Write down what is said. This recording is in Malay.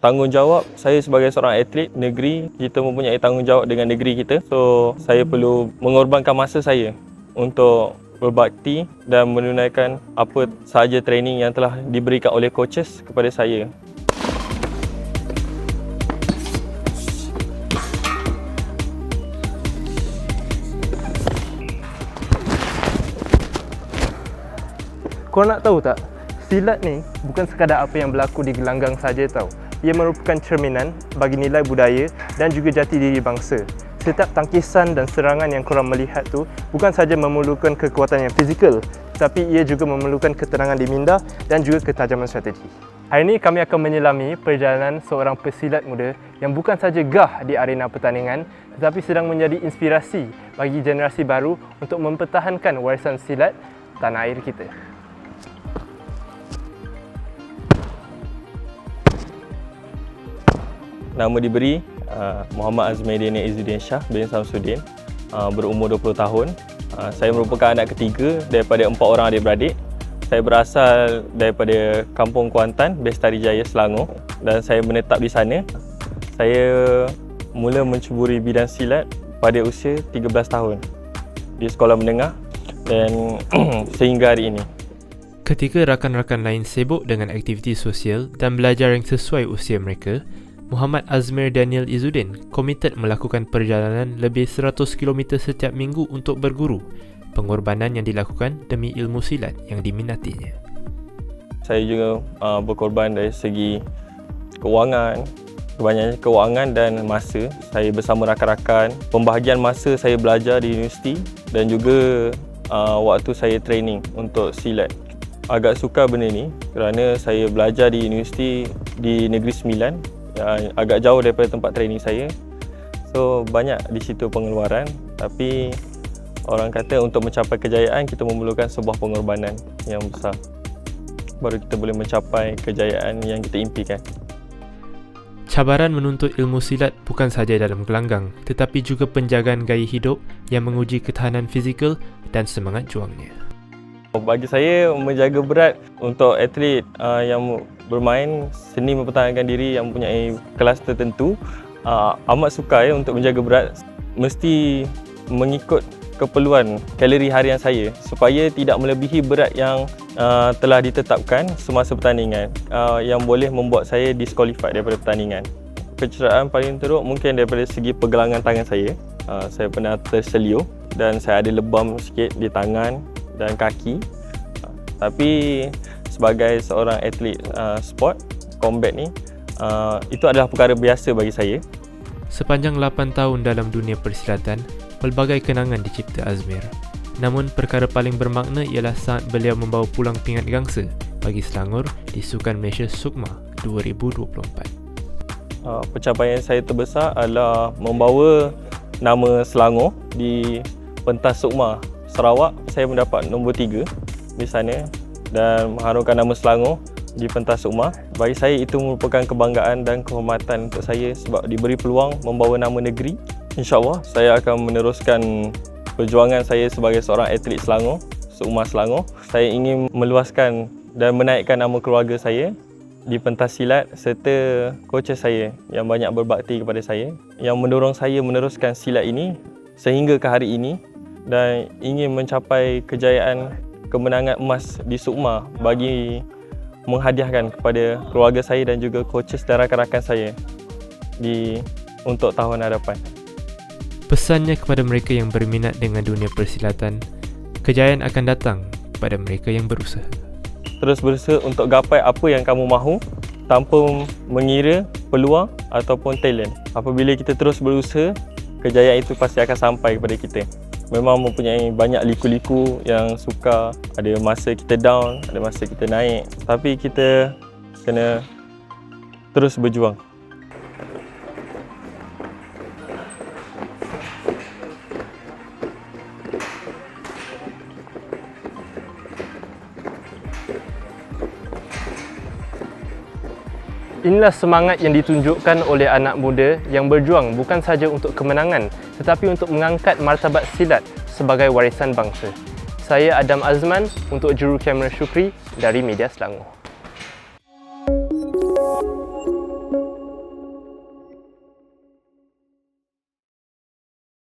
tanggungjawab saya sebagai seorang atlet negeri kita mempunyai tanggungjawab dengan negeri kita so saya perlu mengorbankan masa saya untuk berbakti dan menunaikan apa sahaja training yang telah diberikan oleh coaches kepada saya Kau nak tahu tak? Silat ni bukan sekadar apa yang berlaku di gelanggang saja tau. Ia merupakan cerminan bagi nilai budaya dan juga jati diri bangsa. Setiap tangkisan dan serangan yang korang melihat tu bukan saja memerlukan kekuatan yang fizikal, tapi ia juga memerlukan ketenangan di minda dan juga ketajaman strategi. Hari ini kami akan menyelami perjalanan seorang pesilat muda yang bukan saja gah di arena pertandingan tetapi sedang menjadi inspirasi bagi generasi baru untuk mempertahankan warisan silat tanah air kita. Nama diberi uh, Muhammad Azmaidin Izzuddin Shah bin Samsudin uh, berumur 20 tahun. Uh, saya merupakan anak ketiga daripada empat orang adik-beradik. Saya berasal daripada Kampung Kuantan, Bestari Jaya, Selangor dan saya menetap di sana. Saya mula mencuburi bidang silat pada usia 13 tahun di sekolah menengah dan sehingga hari ini. Ketika rakan-rakan lain sibuk dengan aktiviti sosial dan belajar yang sesuai usia mereka, Muhammad Azmir Daniel Izzuddin komited melakukan perjalanan lebih 100 km setiap minggu untuk berguru, pengorbanan yang dilakukan demi ilmu silat yang diminatinya. Saya juga uh, berkorban dari segi kewangan, kebanyakan kewangan dan masa. Saya bersama rakan-rakan, pembahagian masa saya belajar di universiti dan juga uh, waktu saya training untuk silat. Agak suka benda ni kerana saya belajar di universiti di Negeri Sembilan yang agak jauh daripada tempat training saya. So banyak di situ pengeluaran tapi orang kata untuk mencapai kejayaan kita memerlukan sebuah pengorbanan yang besar. Baru kita boleh mencapai kejayaan yang kita impikan. Cabaran menuntut ilmu silat bukan sahaja dalam gelanggang tetapi juga penjagaan gaya hidup yang menguji ketahanan fizikal dan semangat juangnya. Bagi saya menjaga berat untuk atlet uh, yang bermain seni mempertahankan diri yang mempunyai kelas tertentu uh, amat suka ya untuk menjaga berat mesti mengikut keperluan kalori harian saya supaya tidak melebihi berat yang uh, telah ditetapkan semasa pertandingan uh, yang boleh membuat saya disqualified daripada pertandingan. Kecederaan paling teruk mungkin daripada segi pergelangan tangan saya. Uh, saya pernah terselio dan saya ada lebam sikit di tangan dan kaki. Uh, tapi sebagai seorang atlet uh, sport combat ni uh, itu adalah perkara biasa bagi saya. Sepanjang 8 tahun dalam dunia persilatan, pelbagai kenangan dicipta Azmir. Namun perkara paling bermakna ialah saat beliau membawa pulang pingat gangsa bagi Selangor di Sukan Malaysia Sukma 2024. Uh, pencapaian saya terbesar adalah membawa nama Selangor di pentas Sukma Sarawak. Saya mendapat nombor 3 di sana dan mengharumkan nama Selangor di pentas Sukma. Bagi saya itu merupakan kebanggaan dan kehormatan untuk saya sebab diberi peluang membawa nama negeri. InsyaAllah saya akan meneruskan perjuangan saya sebagai seorang atlet Selangor, Sukma Selangor. Saya ingin meluaskan dan menaikkan nama keluarga saya di pentas silat serta coaches saya yang banyak berbakti kepada saya yang mendorong saya meneruskan silat ini sehingga ke hari ini dan ingin mencapai kejayaan kemenangan emas di Sukma bagi menghadiahkan kepada keluarga saya dan juga coaches dan rakan-rakan saya di untuk tahun hadapan. Pesannya kepada mereka yang berminat dengan dunia persilatan, kejayaan akan datang kepada mereka yang berusaha. Terus berusaha untuk gapai apa yang kamu mahu tanpa mengira peluang ataupun talent. Apabila kita terus berusaha, kejayaan itu pasti akan sampai kepada kita memang mempunyai banyak liku-liku yang suka ada masa kita down, ada masa kita naik tapi kita kena terus berjuang. Inilah semangat yang ditunjukkan oleh anak muda yang berjuang bukan saja untuk kemenangan tetapi untuk mengangkat martabat silat sebagai warisan bangsa. Saya Adam Azman untuk Juru Kamera Syukri dari Media Selangor.